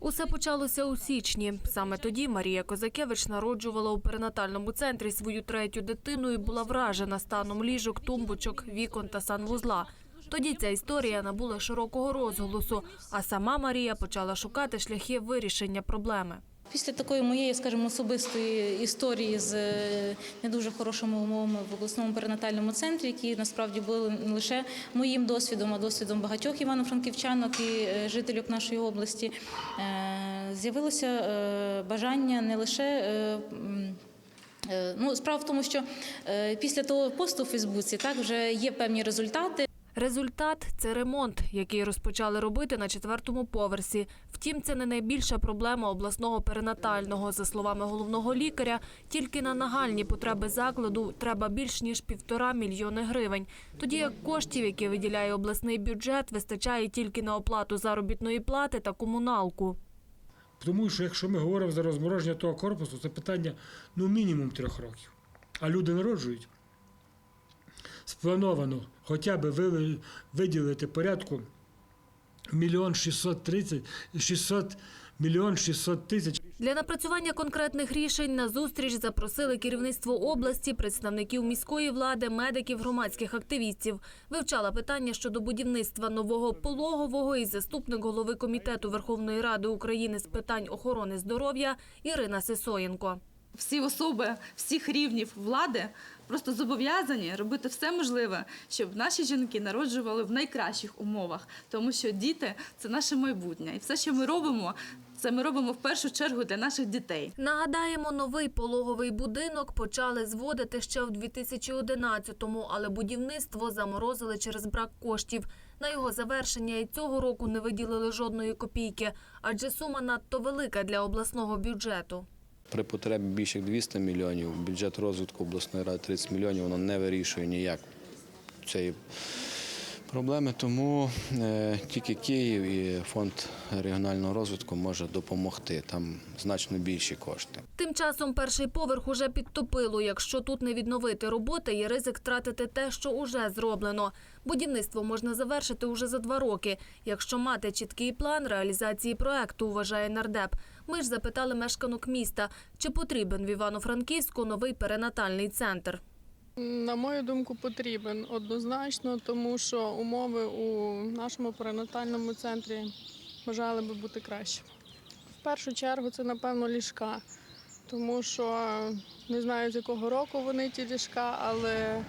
Усе почалося у січні. Саме тоді Марія Козакевич народжувала у перинатальному центрі свою третю дитину і була вражена станом ліжок, тумбочок, вікон та санвузла. Тоді ця історія набула широкого розголосу, а сама Марія почала шукати шляхи вирішення проблеми. Після такої моєї, скажімо, особистої історії з е, не дуже хорошими умовами в обласному перинатальному центрі, які насправді були не лише моїм досвідом, а досвідом багатьох івано-франківчанок і е, жителів нашої області, е, з'явилося бажання не лише. Ну, справа в тому, що після того посту у Фейсбуці так вже є певні результати. Результат це ремонт, який розпочали робити на четвертому поверсі. Втім, це не найбільша проблема обласного перинатального. За словами головного лікаря, тільки на нагальні потреби закладу треба більш ніж півтора мільйони гривень. Тоді як коштів, які виділяє обласний бюджет, вистачає тільки на оплату заробітної плати та комуналку. Тому що якщо ми говоримо за розмороження того корпусу, це питання ну мінімум трьох років. А люди народжують. Сплановано хоча б виділити порядку мільйон 630, 600, мільйон 600 тисяч. Для напрацювання конкретних рішень на зустріч запросили керівництво області, представників міської влади, медиків, громадських активістів. Вивчала питання щодо будівництва нового пологового і заступник голови комітету Верховної Ради України з питань охорони здоров'я Ірина Сисоєнко. Всі особи всіх рівнів влади просто зобов'язані робити все можливе, щоб наші жінки народжували в найкращих умовах, тому що діти це наше майбутнє, і все, що ми робимо, це ми робимо в першу чергу для наших дітей. Нагадаємо, новий пологовий будинок почали зводити ще в 2011-му, але будівництво заморозили через брак коштів. На його завершення і цього року не виділили жодної копійки, адже сума надто велика для обласного бюджету. При потребі більше як 200 мільйонів, бюджет розвитку обласної ради 30 мільйонів, воно не вирішує ніяк цієї проблеми. Тому е, тільки Київ і фонд регіонального розвитку може допомогти. Там значно більші кошти. Тим часом перший поверх уже підтопило. Якщо тут не відновити роботи, є ризик втратити те, що уже зроблено. Будівництво можна завершити уже за два роки, якщо мати чіткий план реалізації проекту, вважає нардеп. Ми ж запитали мешканок міста, чи потрібен в Івано-Франківську новий перинатальний центр. На мою думку, потрібен однозначно, тому що умови у нашому перинатальному центрі бажали би бути краще. В першу чергу це, напевно, ліжка, тому що не знаю, з якого року вони ті ліжка, але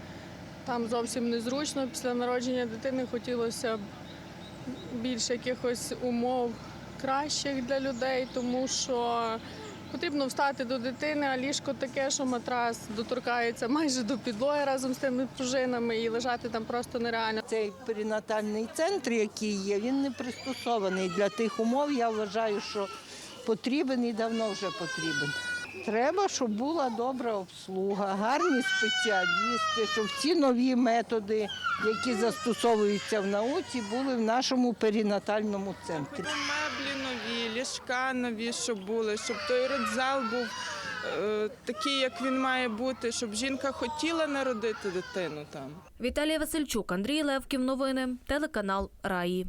там зовсім незручно. Після народження дитини хотілося б більше якихось умов кращих для людей, тому що Потрібно встати до дитини, а ліжко таке, що матрас доторкається майже до підлоги разом з тими пружинами і лежати там просто нереально. Цей перинатальний центр, який є, він не пристосований для тих умов. Я вважаю, що потрібен і давно вже потрібен. Треба, щоб була добра обслуга, гарні спеціалісти, щоб ці нові методи, які застосовуються в науці, були в нашому перинатальному центрі. Ліжка нові, щоб були, щоб той родзал був е, такий, як він має бути, щоб жінка хотіла народити дитину там. Віталія Васильчук, Андрій Левків. Новини. Телеканал Раї.